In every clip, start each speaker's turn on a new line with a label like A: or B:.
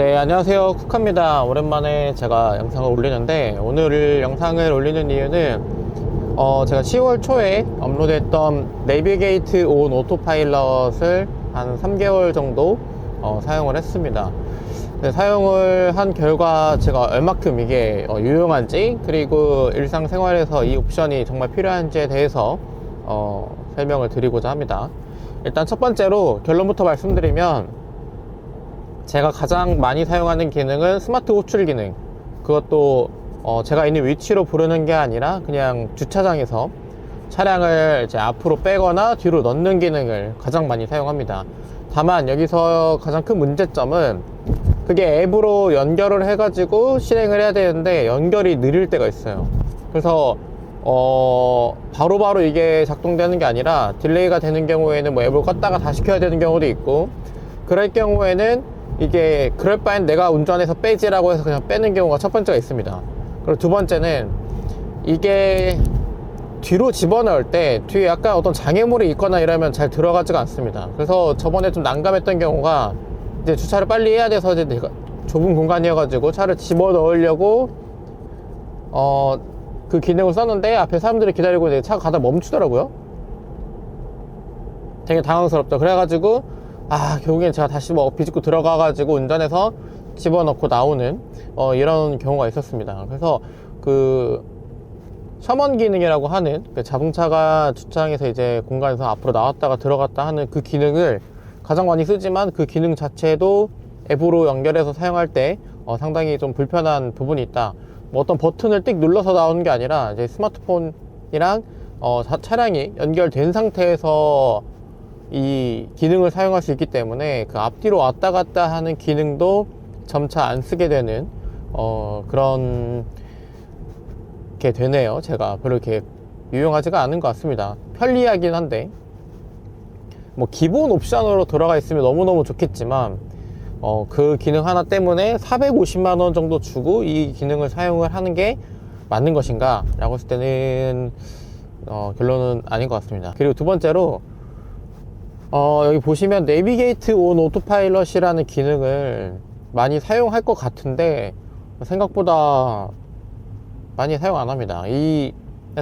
A: 네, 안녕하세요. 쿠카입니다. 오랜만에 제가 영상을 올리는데, 오늘 영상을 올리는 이유는, 어, 제가 10월 초에 업로드했던 내비게이트 온 오토파일럿을 한 3개월 정도 어, 사용을 했습니다. 네, 사용을 한 결과 제가 얼마큼 이게 어, 유용한지, 그리고 일상생활에서 이 옵션이 정말 필요한지에 대해서 어, 설명을 드리고자 합니다. 일단 첫 번째로 결론부터 말씀드리면, 제가 가장 많이 사용하는 기능은 스마트 호출 기능. 그것도 어, 제가 있는 위치로 부르는 게 아니라 그냥 주차장에서 차량을 이제 앞으로 빼거나 뒤로 넣는 기능을 가장 많이 사용합니다. 다만 여기서 가장 큰 문제점은 그게 앱으로 연결을 해가지고 실행을 해야 되는데 연결이 느릴 때가 있어요. 그래서 어 바로바로 이게 작동되는 게 아니라 딜레이가 되는 경우에는 뭐 앱을 껐다가 다시 켜야 되는 경우도 있고 그럴 경우에는 이게 그럴 바엔 내가 운전해서 빼지라고 해서 그냥 빼는 경우가 첫 번째가 있습니다. 그리고 두 번째는 이게 뒤로 집어넣을 때 뒤에 약간 어떤 장애물이 있거나 이러면 잘 들어가지가 않습니다. 그래서 저번에 좀 난감했던 경우가 이제 주차를 빨리 해야 돼서 이제 내가 좁은 공간이어가지고 차를 집어넣으려고 어 그 기능을 썼는데 앞에 사람들이 기다리고 있는데 차가 가다 멈추더라고요. 되게 당황스럽죠. 그래가지고 아 결국엔 제가 다시 뭐 비집고 들어가가지고 운전해서 집어넣고 나오는 어, 이런 경우가 있었습니다. 그래서 그 셔먼 기능이라고 하는 그 자동차가 주차장에서 이제 공간에서 앞으로 나왔다가 들어갔다 하는 그 기능을 가장 많이 쓰지만 그 기능 자체도 앱으로 연결해서 사용할 때 어, 상당히 좀 불편한 부분이 있다. 뭐 어떤 버튼을 띡 눌러서 나오는 게 아니라 이제 스마트폰이랑 어, 자- 차량이 연결된 상태에서 이 기능을 사용할 수 있기 때문에 그 앞뒤로 왔다 갔다 하는 기능도 점차 안 쓰게 되는 어, 그런 게 되네요. 제가 별로 이렇게 유용하지가 않은 것 같습니다. 편리하긴 한데 뭐 기본 옵션으로 들어가 있으면 너무너무 좋겠지만 어, 그 기능 하나 때문에 450만 원 정도 주고 이 기능을 사용을 하는 게 맞는 것인가? 라고 했을 때는 어, 결론은 아닌 것 같습니다. 그리고 두 번째로 어, 여기 보시면 내비게이트 온 오토파일럿이라는 기능을 많이 사용할 것 같은데 생각보다 많이 사용 안 합니다. 이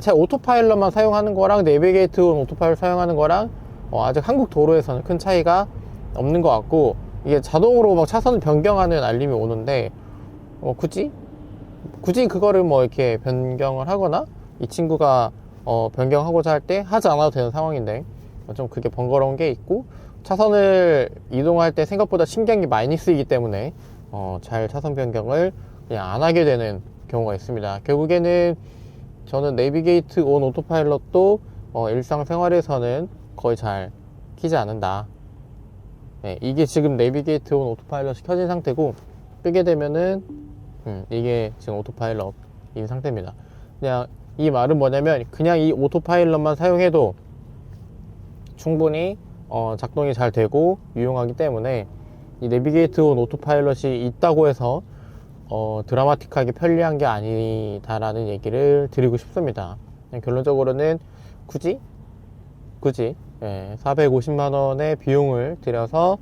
A: 차 오토파일럿만 사용하는 거랑 내비게이트 온 오토파일럿 사용하는 거랑 어, 아직 한국 도로에서는 큰 차이가 없는 것 같고 이게 자동으로 막 차선을 변경하는 알림이 오는데 어, 굳이 굳이 그거를 뭐 이렇게 변경을 하거나 이 친구가 어, 변경하고자 할 때 하지 않아도 되는 상황인데 좀 그게 번거로운 게 있고 차선을 이동할 때 생각보다 신경이 많이 쓰이기 때문에 어, 잘 차선 변경을 그냥 안 하게 되는 경우가 있습니다. 결국에는 저는 내비게이트 온 오토파일럿도 어, 일상생활에서는 거의 잘 키지 않는다. 네, 이게 지금 내비게이트 온 오토파일럿이 켜진 상태고 끄게 되면은 음, 이게 지금 오토파일럿인 상태입니다. 그냥 이 말은 뭐냐면 그냥 이 오토파일럿만 사용해도 충분히 어, 작동이 잘 되고 유용하기 때문에 이 내비게이트 온 오토파일럿이 있다고 해서 어, 드라마틱하게 편리한 게 아니다라는 얘기를 드리고 싶습니다. 결론적으로는 굳이 굳이 예, 450만 원의 비용을 들여서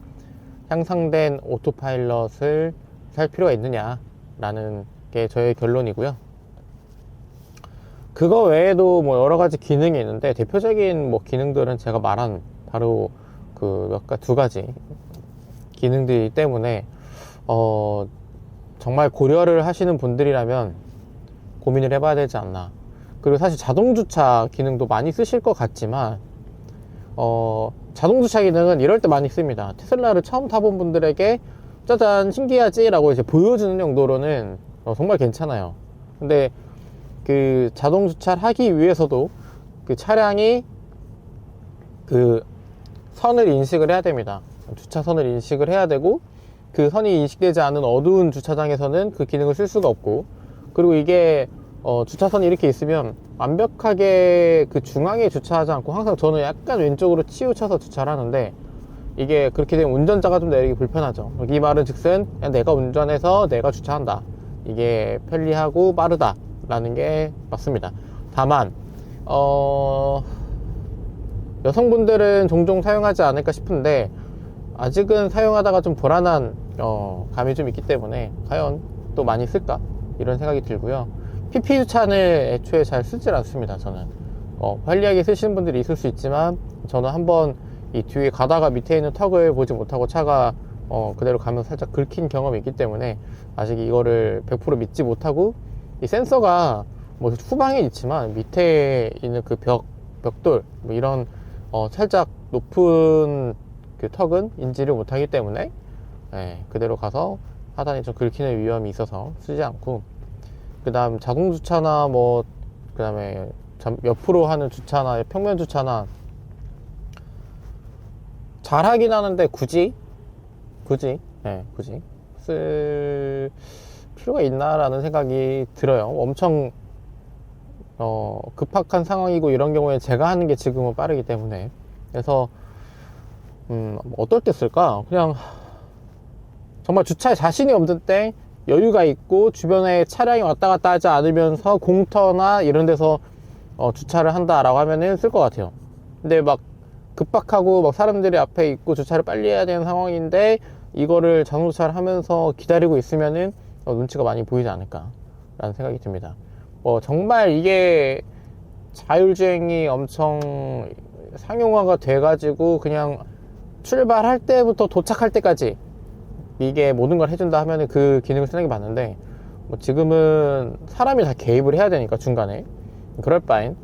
A: 향상된 오토파일럿을 살 필요가 있느냐라는 게 저의 결론이고요. 그거 외에도 뭐 여러 가지 기능이 있는데 대표적인 뭐 기능들은 제가 말한 바로 그몇가두 가지 기능들이기 때문에 어 정말 고려를 하시는 분들이라면 고민을 해봐야 되지 않나. 그리고 사실 자동 주차 기능도 많이 쓰실 것 같지만 어 자동 주차 기능은 이럴 때 많이 씁니다. 테슬라를 처음 타본 분들에게 짜잔 신기하지라고 이제 보여주는 정도로는 어, 정말 괜찮아요. 근데 그 자동 주차를 하기 위해서도 그 차량이 그 선을 인식을 해야 됩니다. 주차선을 인식을 해야 되고 그 선이 인식되지 않은 어두운 주차장에서는 그 기능을 쓸 수가 없고 그리고 이게 어, 주차선이 이렇게 있으면 완벽하게 그 중앙에 주차하지 않고 항상 저는 약간 왼쪽으로 치우쳐서 주차를 하는데 이게 그렇게 되면 운전자가 좀 내리기 불편하죠. 이 말은 즉슨 내가 운전해서 내가 주차한다. 이게 편리하고 빠르다 라는 게 맞습니다. 다만 어 여성분들은 종종 사용하지 않을까 싶은데 아직은 사용하다가 좀 불안한 어, 감이 좀 있기 때문에 과연 또 많이 쓸까 이런 생각이 들고요. PP 주차는 애초에 잘 쓰질 않습니다. 저는 어, 편리하게 쓰시는 분들이 있을 수 있지만 저는 한번 이 뒤에 가다가 밑에 있는 턱을 보지 못하고 차가 어, 그대로 가면서 살짝 긁힌 경험이 있기 때문에 아직 이거를 100% 믿지 못하고 이 센서가 뭐 후방에 있지만 밑에 있는 그 벽, 벽돌 뭐 이런 어, 살짝 높은 그 턱은 인지를 못하기 때문에 예, 그대로 가서 하단이 좀 긁히는 위험이 있어서 쓰지 않고 그 다음 자동 주차나 뭐 그 다음에 옆으로 하는 주차나 평면 주차나 잘 하긴 하는데 굳이 굳이 예, 굳이 쓸 필요가 있나라는 생각이 들어요 엄청 어, 급박한 상황이고 이런 경우에 제가 하는 게 지금은 빠르기 때문에 그래서 음, 뭐 어떨 때 쓸까? 그냥 정말 주차에 자신이 없는 때 여유가 있고 주변에 차량이 왔다 갔다 하지 않으면서 공터나 이런 데서 어, 주차를 한다라고 하면은 쓸 것 같아요. 근데 막 급박하고 막 사람들이 앞에 있고 주차를 빨리 해야 되는 상황인데 이거를 자동 주차를 하면서 기다리고 있으면은 어, 눈치가 많이 보이지 않을까라는 생각이 듭니다. 뭐 정말 이게 자율주행이 엄청 상용화가 돼가지고 그냥 출발할 때부터 도착할 때까지 이게 모든 걸 해준다 하면은 그 기능을 쓰는 게 맞는데 뭐 지금은 사람이 다 개입을 해야 되니까 중간에. 그럴 바엔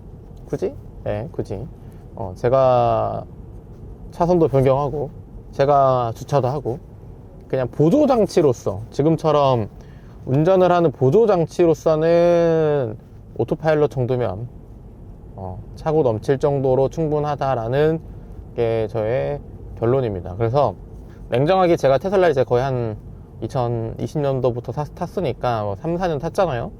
A: 굳이? 네 굳이. 어 제가 차선도 변경하고 제가 주차도 하고 그냥 보조 장치로서 지금처럼 운전을 하는 보조 장치로서는 오토파일럿 정도면 어, 차고 넘칠 정도로 충분하다라는 게 저의 결론입니다. 그래서 냉정하게 제가 테슬라 이제 거의 한 2020년도부터 탔으니까 뭐 3, 4년 탔잖아요.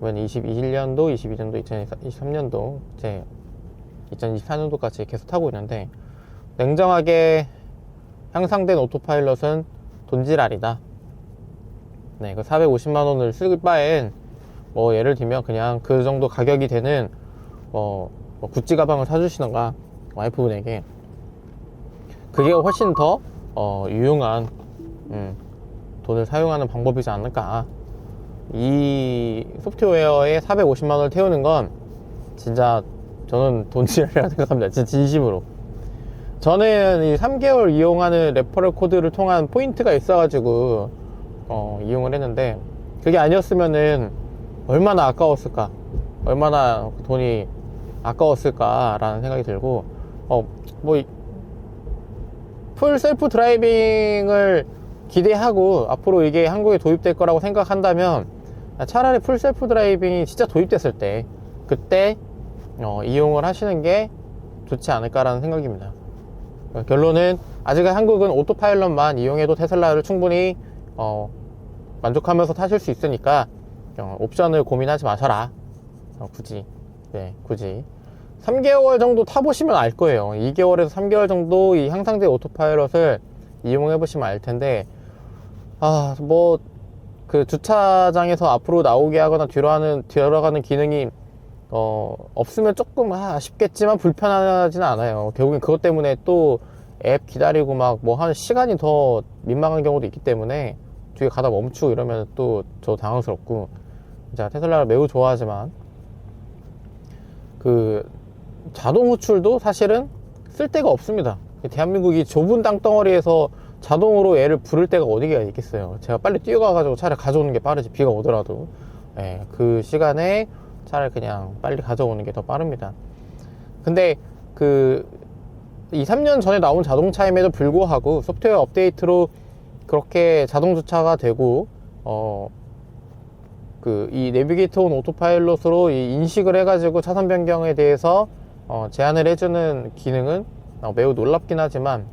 A: 그러면 21년도, 22년도, 2023년도 이제 2024년도까지 계속 타고 있는데 냉정하게 향상된 오토파일럿은 돈지랄이다. 네, 그 450만 원을 쓸 바엔 뭐 예를 들면 그냥 그 정도 가격이 되는 뭐, 뭐 구찌 가방을 사주시던가 와이프분에게. 그게 훨씬 더 어, 유용한 음, 돈을 사용하는 방법이지 않을까. 이 소프트웨어에 450만 원을 태우는 건 진짜 저는 돈지랄이라고 생각합니다. 진짜 진심으로. 저는 이 3개월 이용하는 레퍼럴 코드를 통한 포인트가 있어가지고 어, 이용을 했는데 그게 아니었으면은 얼마나 아까웠을까 얼마나 돈이 아까웠을까 라는 생각이 들고 어뭐 풀 셀프 드라이빙을 기대하고 앞으로 이게 한국에 도입될 거라고 생각한다면 차라리 풀 셀프 드라이빙이 진짜 도입됐을 때 그때 어, 이용을 하시는 게 좋지 않을까라는 생각입니다. 결론은 아직은 한국은 오토파일럿만 이용해도 테슬라를 충분히 어, 만족하면서 타실 수 있으니까 어, 옵션을 고민하지 마셔라. 어, 굳이 네 굳이 3개월 정도 타보시면 알 거예요. 2개월에서 3개월 정도 이 향상된 오토파일럿을 이용해 보시면 알 텐데, 아, 뭐, 그 주차장에서 앞으로 나오게 하거나 뒤로 하는, 뒤로 가는 기능이, 어, 없으면 조금 아, 아쉽겠지만 불편하지는 않아요. 결국엔 그것 때문에 또 앱 기다리고 막 뭐 하는 시간이 더 민망한 경우도 있기 때문에 뒤에 가다 멈추고 이러면 또 저 당황스럽고, 제가 테슬라를 매우 좋아하지만, 그 자동 호출도 사실은 쓸 데가 없습니다. 대한민국이 좁은 땅덩어리에서 자동으로 얘를 부를 때가 어디가 있겠어요. 제가 빨리 뛰어가가지고 차를 가져오는 게 빠르지, 비가 오더라도. 예, 그 시간에 차를 그냥 빨리 가져오는 게 더 빠릅니다. 근데 그 2, 3년 전에 나온 자동차임에도 불구하고 소프트웨어 업데이트로 그렇게 자동 주차가 되고, 어, 그 이 내비게이터 온 오토파일럿으로 이 인식을 해가지고 차선 변경에 대해서 어, 제한을 해주는 기능은 어, 매우 놀랍긴 하지만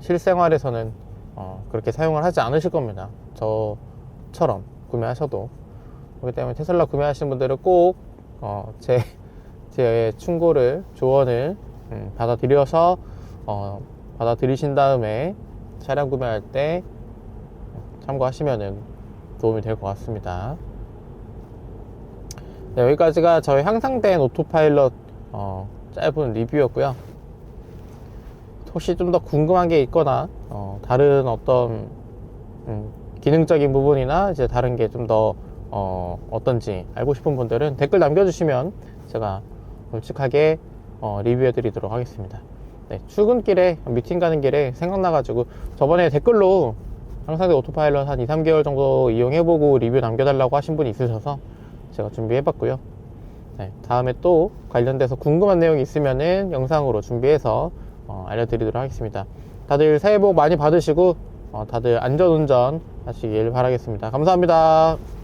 A: 실생활에서는 어, 그렇게 사용을 하지 않으실 겁니다. 저처럼 구매하셔도 그렇기 때문에 테슬라 구매하시는 분들은 꼭 어, 제, 제 충고를 조언을 음, 받아들여서 어, 받아들이신 다음에 차량 구매할 때 참고하시면 도움이 될 것 같습니다. 네, 여기까지가 저희 향상된 오토파일럿 어, 짧은 리뷰였고요. 혹시 좀 더 궁금한 게 있거나 어, 다른 어떤 음, 기능적인 부분이나 이제 다른 게 좀 더 어, 어떤지 알고 싶은 분들은 댓글 남겨주시면 제가 솔직하게 어, 리뷰해 드리도록 하겠습니다. 네, 출근길에 미팅 가는 길에 생각나가지고 저번에 댓글로 항상대 오토파일럿 한 2, 3개월 정도 이용해보고 리뷰 남겨달라고 하신 분이 있으셔서 제가 준비해봤고요. 네, 다음에 또 관련돼서 궁금한 내용이 있으면은 영상으로 준비해서 어, 알려드리도록 하겠습니다. 다들 새해 복 많이 받으시고 어, 다들 안전운전 하시길 바라겠습니다. 감사합니다.